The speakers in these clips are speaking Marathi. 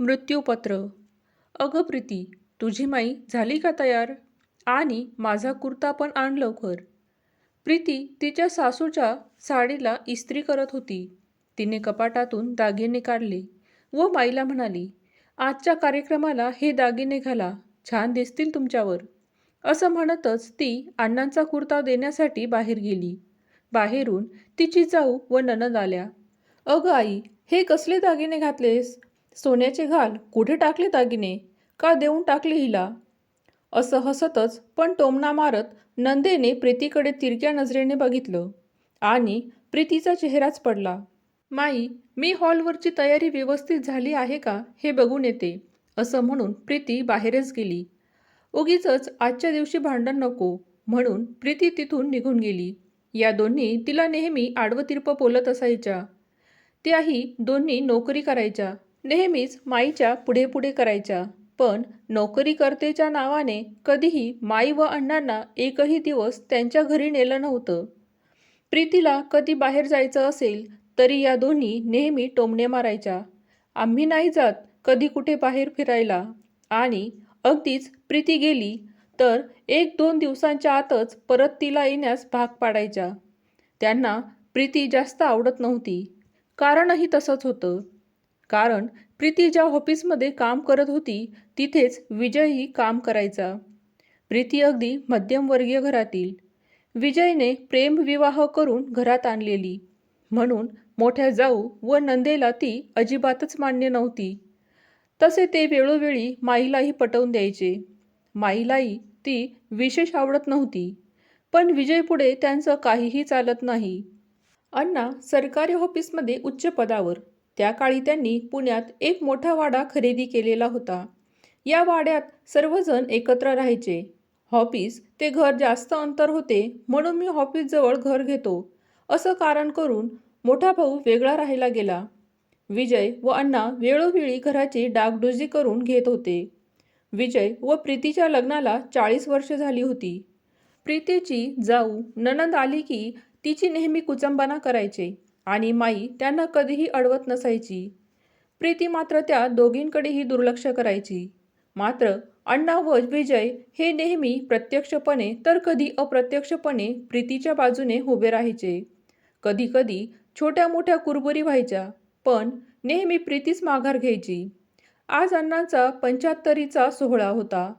मृत्यूपत्र. अगं प्रीती तुझी माई झाली का तयार? आणि माझा कुर्ता पण आण लवकर. प्रीती तिच्या सासूच्या साडीला इस्त्री करत होती. तिने कपाटातून दागिने काढले व माईला म्हणाली आजच्या कार्यक्रमाला हे दागिने घाला छान दिसतील तुमच्यावर. असं म्हणतच ती अण्णांचा कुर्ता देण्यासाठी बाहेर गेली. बाहेरून तिची जाऊ व ननद आल्या. अगं आई हे कसले दागिने घातलेस? सोन्याचे घाल कुठे टाकले दागिने? का देऊन टाकले हिला? असं हसतच पण टोमणा मारत नंदेने प्रीतीकडे तिरक्या नजरेने बघितलं आणि प्रीतीचा चेहराच पडला. माई मी हॉलवरची तयारी व्यवस्थित झाली आहे का? हे बघून येते असं म्हणून प्रीती बाहेरच गेली. उगीच आजच्या दिवशी भांडण नको म्हणून प्रीती तिथून निघून गेली. या दोन्ही तिला नेहमी आडवं तिरपं बोलत असायच्या. त्याही दोन्ही नोकरी करायच्या. नेहमीच माईच्या पुढे पुढे करायच्या पण नोकरीकर्तेच्या नावाने कधीही माई व अण्णांना एकही दिवस त्यांच्या घरी नेलं नव्हतं. प्रीतीला कधी बाहेर जायचं असेल तरी या दोन्ही नेहमी टोमणे मारायच्या. आम्ही नाही जात कधी कुठे बाहेर फिरायला. आणि अगदीच प्रीती गेली तर एक दोन दिवसांच्या आतच परत तिला येण्यास भाग पाडायच्या. त्यांना प्रीती जास्त आवडत नव्हती. कारणही तसंच होतं. कारण प्रीती ज्या ऑफिसमध्ये काम करत होती तिथेच विजयही काम करायचा. प्रीती अगदी मध्यमवर्गीय घरातील. विजयने प्रेमविवाह करून घरात आणलेली. म्हणून मोठ्या जाऊ व नंदेला ती अजिबातच मान्य नव्हती. तसे ते वेळोवेळी माईलाही पटवून द्यायचे. माईलाही ती विशेष आवडत नव्हती. पण विजयपुढे त्यांचं काहीही चालत नाही. अण्णा सरकारी ऑफिसमध्ये उच्च पदावर. त्या काळी त्यांनी पुण्यात एक मोठा वाडा खरेदी केलेला होता. या वाड्यात सर्वजण एकत्र राहायचे. हॉपीस ते घर जास्त अंतर होते म्हणून मी हॉपीसजवळ घर घेतो. असं कारण करून मोठा भाऊ वेगळा राहायला गेला. विजय व अण्णा वेळोवेळी घराची डागडुजी करून घेत होते. विजय व प्रीतीच्या लग्नाला चाळीस वर्ष झाली होती. प्रीतीची जाऊ ननंद आली की तिची नेहमी कुचंबना करायचे. आणि माई त्यांना कधीही अडवत नसायची. प्रीती मात्र त्या दोघींकडेही दुर्लक्ष करायची. मात्र अण्णा व विजय हे नेहमी प्रत्यक्षपणे तर कधी अप्रत्यक्षपणे प्रीतीच्या बाजूने उभे राहायचे. कधीकधी छोट्या मोठ्या कुरबुरी व्हायच्या पण नेहमी प्रीतीच माघार घ्यायची. आज अण्णांचा पंच्याहत्तरीचा सोहळा होता.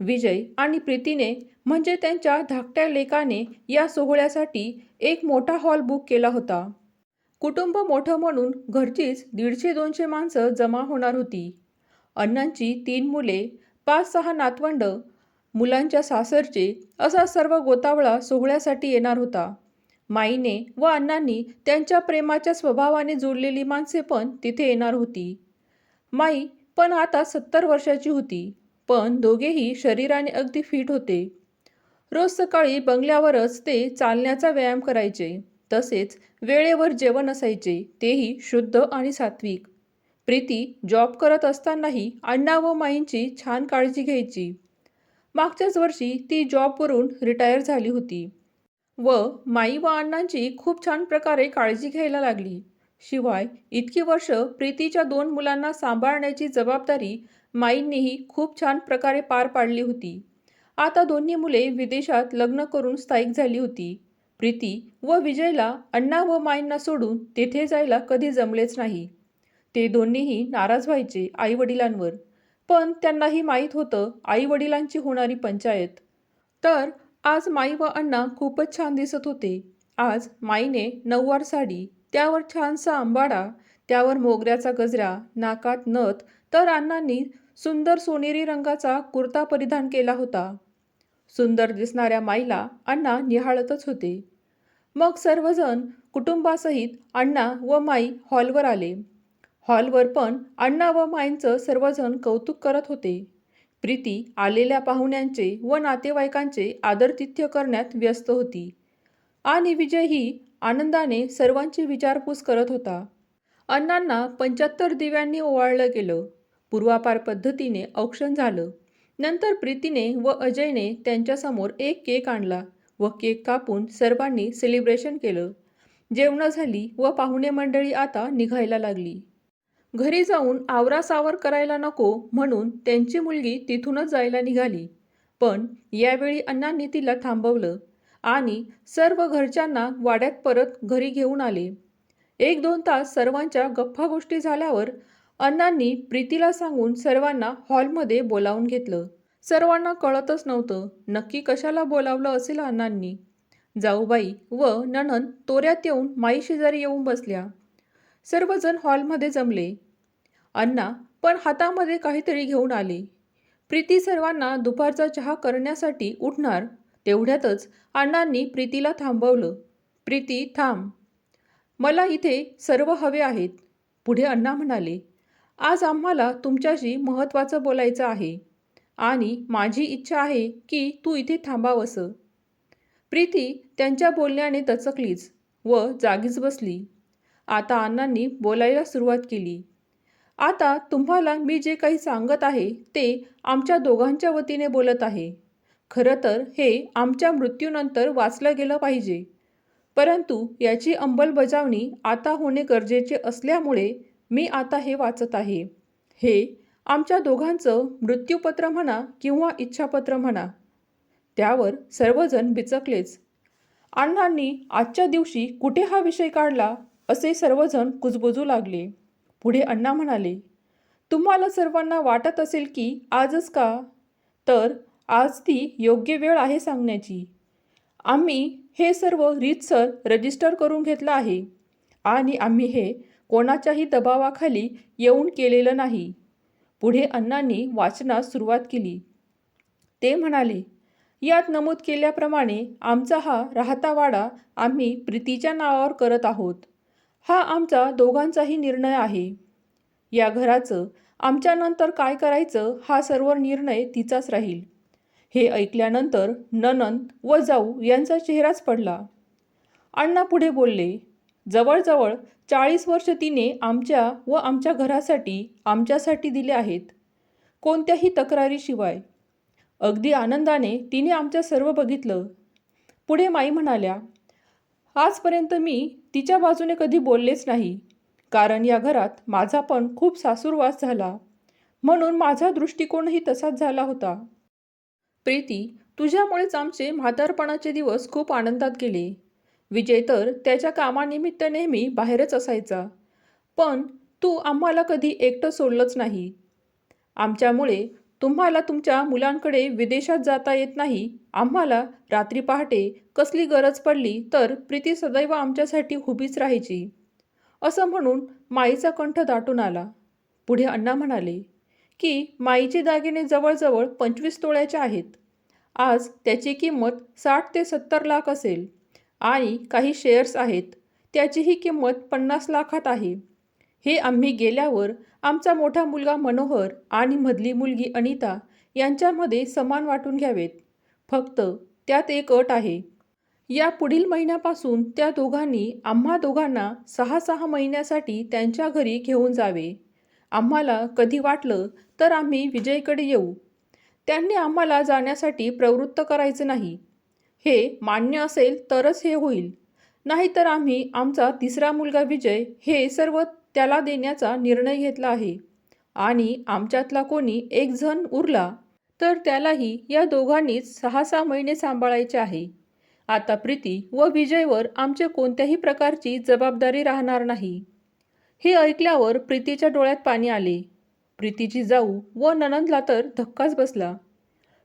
विजय आणि प्रीतीने म्हणजे त्यांच्या धाकट्या लेकाने या सोहळ्यासाठी एक मोठा हॉल बुक केला होता. कुटुंब मोठं म्हणून घरचीच दीडशे दोनशे माणसं जमा होणार होती. अण्णांची तीन मुले पाच सहा नातवंड मुलांच्या सासरचे असा सर्व गोतावळा सोहळ्यासाठी येणार होता. माईने व अण्णांनी त्यांच्या प्रेमाच्या स्वभावाने जोडलेली माणसे पण तिथे येणार होती. माई पण आता सत्तर वर्षाची होती पण दोघेही शरीराने अगदी फिट होते. रोज सकाळी बंगल्यावरच ते चालण्याचा व्यायाम करायचे. तसेच वेळेवर जेवण असायचे तेही शुद्ध आणि सात्विक. प्रीती जॉब करत असतानाही अण्णा व माईंची छान काळजी घ्यायची. मागच्याच वर्षी ती जॉबवरून रिटायर झाली होती. व माई व अण्णांची खूप छान प्रकारे काळजी घ्यायला लागली. शिवाय इतकी वर्ष प्रीतीच्या दोन मुलांना सांभाळण्याची जबाबदारी माईंनीही खूप छान प्रकारे पार पाडली होती. आता दोन्ही मुले विदेशात लग्न करून स्थायिक झाली होती. प्रीती व विजयला अण्णा व माईंना सोडून तेथे जायला कधी जमलेच नाही. ते दोन्हीही नाराज व्हायचे आईवडिलांवर. पण त्यांनाही माहीत होतं आईवडिलांची होणारी पंचायत. तर आज माई व अण्णा खूपच छान दिसत होते. आज माईने नऊवार साडी त्यावर छानसा आंबाडा त्यावर मोगऱ्याचा गजरा नाकात नथ तर अण्णांनी सुंदर सोनेरी रंगाचा कुर्ता परिधान केला होता. सुंदर दिसणाऱ्या माईला अण्णा निहाळतच होते. मग सर्वजण कुटुंबासहित अण्णा व माई हॉलवर आले. हॉलवर पण अण्णा व माईंचं सर्वजण कौतुक करत होते. प्रीती आलेल्या पाहुण्यांचे व नातेवाईकांचे आदरतिथ्य करण्यात व्यस्त होती. आणि विजय ही आनंदाने सर्वांची विचारपूस करत होता. अण्णांना पंच्याहत्तर दिव्यांनी ओवाळलं गेलं. पूर्वापार पद्धतीने औक्षण झालं. नंतर प्रीतीने व अजयने त्यांच्यासमोर एक केक आणला. व केक कापून सर्वांनी सेलिब्रेशन केलं. जेवणं झाली व पाहुणे मंडळी आता निघायला लागली. घरी जाऊन आवरासावर करायला नको म्हणून त्यांची मुलगी तिथूनच जायला निघाली. पण यावेळी अण्णांनी तिला थांबवलं आणि सर्व घरच्यांना वाड्यात परत घरी घेऊन आले. एक दोन तास सर्वांच्या गप्पा गोष्टी झाल्यावर अण्णांनी प्रीतीला सांगून सर्वांना हॉलमध्ये बोलावून घेतलं. सर्वांना कळतच नव्हतं. नक्की कशाला बोलावलं असेल अण्णांनी? जाऊबाई व नणन तोऱ्यात येऊन माई शेजारी येऊन बसल्या. सर्वजण हॉलमध्ये जमले. अण्णा पण हातामध्ये काहीतरी घेऊन आले. प्रीती सर्वांना दुपारचा चहा करण्यासाठी उठणार तेवढ्यातच अण्णांनी प्रीतीला थांबवलं. प्रीती थांब. मला इथे सर्व हवे आहेत. पुढे अण्णा म्हणाले आज आम्हाला तुमच्याशी महत्त्वाचं बोलायचं आहे. आणि माझी इच्छा आहे की तू इथे थांबावंसं. प्रीती त्यांच्या बोलण्याने तचकलीच व जागीच बसली. आता अण्णांनी बोलायला सुरुवात केली. आता तुम्हाला मी जे काही सांगत आहे ते आमच्या दोघांच्या वतीने बोलत आहे. खरं तर हे आमच्या मृत्यूनंतर वाचलं गेलं पाहिजे. परंतु याची अंमलबजावणी आता होणे गरजेचे असल्यामुळे मी आता हे वाचत आहे. हे आमच्या दोघांचं मृत्यूपत्र म्हणा किंवा इच्छापत्र म्हणा त्यावर सर्वजण बिचकलेच. अण्णांनी आजच्या दिवशी कुठे हा विषय काढला असे सर्वजण कुजबुजू लागले. पुढे अण्णा म्हणाले तुम्हाला सर्वांना वाटत असेल की आजच का? तर आज ती योग्य वेळ आहे सांगण्याची. आम्ही हे सर्व रीतसर रजिस्टर करून घेतलं आहे आणि आम्ही हे कोणाच्याही दबावाखाली येऊन केलेलं नाही. पुढे अण्णांनी वाचनास सुरुवात केली. ते म्हणाले यात नमूद केल्याप्रमाणे आमचा हा राहता वाडा आम्ही प्रीतीच्या नावावर करत आहोत. हा आमचा दोघांचाही निर्णय आहे. या घराचं आमच्यानंतर काय करायचं हा सर्व निर्णय तिचाच राहील. हे ऐकल्यानंतर ननंद व जाऊ यांचा चेहराच पडला. अण्णा पुढे बोलले जवळजवळ चाळीस वर्ष तिने आमच्या व आमच्या घरासाठी आमच्यासाठी दिले आहेत कोणत्याही तक्रारीशिवाय. अगदी आनंदाने तिने आमच्या सर्व बघितलं. पुढे माई म्हणाल्या आजपर्यंत मी तिच्या बाजूने कधी बोललेच नाही कारण या घरात माझा पण खूप सासूरवास झाला म्हणून माझा दृष्टिकोनही तसाच झाला होता. प्रीती तुझ्यामुळेच आमचे म्हातारपणाचे दिवस खूप आनंदात गेले. विजय तर त्याच्या कामानिमित्त नेहमी बाहेरच असायचा. पण तू आम्हाला कधी एकटं सोडलंच नाही. आमच्यामुळे तुम्हाला तुमच्या मुलांकडे विदेशात जाता येत नाही. आम्हाला रात्री पहाटे कसली गरज पडली तर प्रीती सदैव आमच्यासाठी उभीच राहायची. असं म्हणून माईचा कंठ दाटून आला. पुढे अण्णा म्हणाले की माईचे दागिने जवळजवळ पंचवीस तोळ्याचे आहेत. आज त्याची किंमत साठ ते सत्तर लाख असेल. आणि काही शेअर्स आहेत. त्याचीही किंमत पन्नास लाखात आहे. हे आम्ही गेल्यावर आमचा मोठा मुलगा मनोहर आणि मधली मुलगी अनिता यांच्यामध्ये समान वाटून घ्यावेत. फक्त त्यात एक अट आहे. या पुढील महिन्यापासून त्या दोघांनी आम्हा दोघांना सहा सहा महिन्यासाठी त्यांच्या घरी घेऊन जावे. आम्हाला कधी वाटलं तर आम्ही विजयकडे येऊ. त्यांनी आम्हाला जाण्यासाठी प्रवृत्त करायचं नाही. हे मान्य असेल तरच हे होईल. नाहीतर आम्ही आमचा तिसरा मुलगा विजय हे सर्व त्याला देण्याचा निर्णय घेतला आहे. आणि आमच्यातला कोणी एक जण उरला तर त्यालाही या दोघांनीच सहा सहा महिने सांभाळायचे आहे. आता प्रीती व विजयवर आमच्या कोणत्याही प्रकारची जबाबदारी राहणार नाही. हे ऐकल्यावर प्रीतीच्या डोळ्यात पाणी आले. प्रीतीची जाऊ व ननंदला तर धक्काच बसला.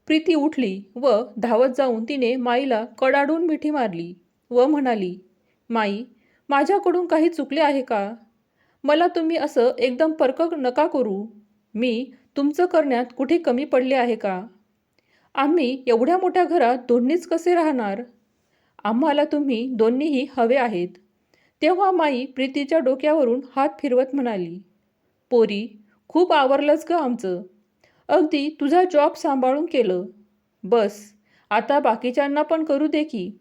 प्रीती उठली व धावत जाऊन तिने माईला कडाडून मिठी मारली व म्हणाली माई माझ्याकडून काही चुकले आहे का? मला तुम्ही असं एकदम पर्क नका करू. मी तुमचं करण्यात कुठे कमी पडले आहे का? आम्ही एवढ्या मोठ्या घरात दोन्हीच कसे राहणार? आम्हाला तुम्ही दोन्हीही हवे आहेत. तेव्हा माई प्रीतीच्या डोक्यावरून हात फिरवत म्हणाली पोरी खूप आवरलंच ग आमचं. अगदी तुझा जॉब सांभाळून केलं. बस आता बाकीच्यांना पण करू दे की.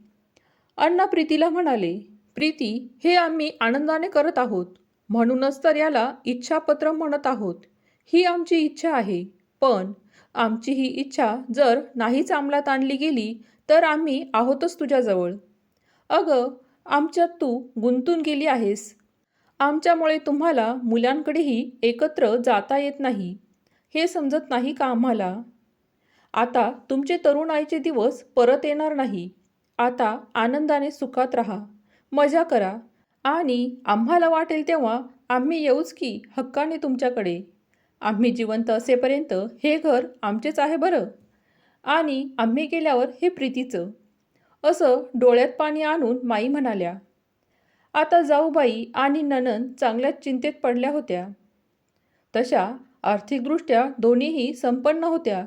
अण्णा प्रीतीला म्हणाले प्रीती हे आम्ही आनंदाने करत आहोत. म्हणूनच तर याला इच्छापत्र म्हणत आहोत. ही आमची इच्छा आहे. पण आमची ही इच्छा जर नाहीच अंमलात आणली गेली तर आम्ही आहोतच तुझ्याजवळ. अगं आमच्यात तू गुंतून गेली आहेस. आमच्यामुळे तुम्हाला मुलांकडेही एकत्र जाता येत नाही. हे समजत नाही का आम्हाला? आता तुमचे तरुण आईचे दिवस परत येणार नाही. आता आनंदाने सुखात राहा. मजा करा. आणि आम्हाला वाटेल तेव्हा आम्ही येऊच की हक्काने तुमच्याकडे. आम्ही जिवंत असेपर्यंत हे घर आमचेच आहे बरं. आणि आम्ही गेल्यावर हे प्रीतीचं. असं डोळ्यात पाणी आणून माई म्हणाल्या. आता जाऊबाई आणि ननन चांगल्याच चिंतेत पडल्या होत्या. तशा आर्थिकदृष्ट्या दोन्हीही संपन्न होत्या.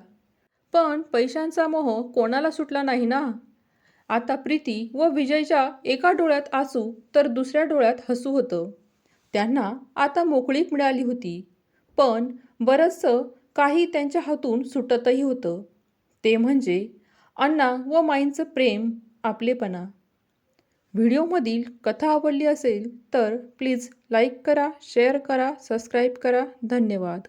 पण पैशांचा मोह कोणाला सुटला नाही ना? आता प्रीती व विजयच्या एका डोळ्यात आसू तर दुसऱ्या डोळ्यात हसू होतं. त्यांना आता मोकळीक मिळाली होती. पण बरंचसं काही त्यांच्या हातून सुटतही होतं. ते म्हणजे अण्णा व माईंचं प्रेम आपलेपणा. व्हिडिओमधील कथा आवडली असेल तर प्लीज लाईक करा शेअर करा सबस्क्राईब करा. धन्यवाद.